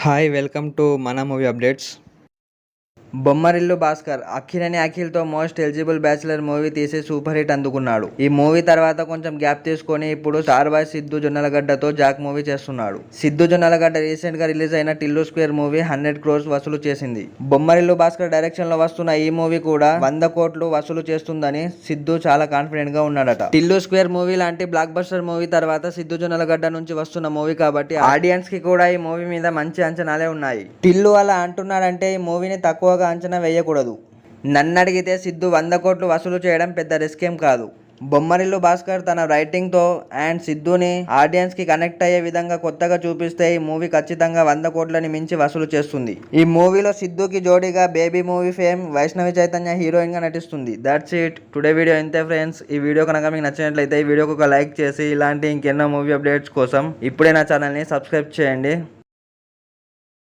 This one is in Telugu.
హాయ్ వెల్కమ్ టు మన మూవీ అప్డేట్స్ బొమ్మరిల్లు భాస్కర్ అఖిలని అఖిల్తో మోస్ట్ ఎలిజిబుల్ బ్యాచిలర్ మూవీ తీసి సూపర్ హిట్ అందుకున్నాడు. ఈ మూవీ తర్వాత కొంచెం గ్యాప్ తీసుకొని ఇప్పుడు స్టార్ బాయ్ సిద్ధు జొన్నలగడ్డతో జాక్ మూవీ చేస్తున్నాడు. సిద్ధు జొన్నలగడ్డ రీసెంట్గా రిలీజ్ అయిన Tillu square movie hundred crores వసూలు చేసింది. బొమ్మరిల్లు భాస్కర్ డైరెక్షన్లో వస్తున్న ఈ మూవీ కూడా వంద కోట్లు వసూలు చేస్తుందని సిద్ధు చాలా కాన్ఫిడెంట్గా ఉన్నాడట. టిల్లు స్క్వేర్ మూవీ లాంటి బ్లాక్ బస్టర్ మూవీ తర్వాత సిద్ధు జొన్నలగడ్డ నుంచి వస్తున్న మూవీ కాబట్టి ఆడియన్స్కి కూడా ఈ మూవీ మీద మంచి అంచనాలే ఉన్నాయి. టిల్లు అలా అంటున్నాడంటే ఈ మూవీని తక్కువగా అంచనా వేయకూడదు. నన్ను అడిగితే సిద్ధు వంద కోట్లు వసూలు చేయడం పెద్ద రిస్క్ ఏం కాదు. బొమ్మరిల్లు భాస్కర్ తన రైటింగ్తో అండ్ సిద్ధుని ఆడియన్స్కి కనెక్ట్ అయ్యే విధంగా కొత్తగా చూపిస్తే ఈ మూవీ ఖచ్చితంగా వంద కోట్లని మించి వసూలు చేస్తుంది. ఈ మూవీలో సిద్ధుకి జోడీగా baby movie fame Vaishnavi Chaitanya హీరోయిన్గా నటిస్తుంది. దట్స్ ఇట్ టుడే వీడియో ఇంతే ఫ్రెండ్స్ ఈ వీడియో కనుక మీకు నచ్చినట్లయితే ఈ వీడియోకి ఒక లైక్ చేసి ఇలాంటి ఇంకెన్నో మూవీ అప్డేట్స్ కోసం ఇప్పుడే నా ఛానల్ని సబ్స్క్రైబ్ చేయండి.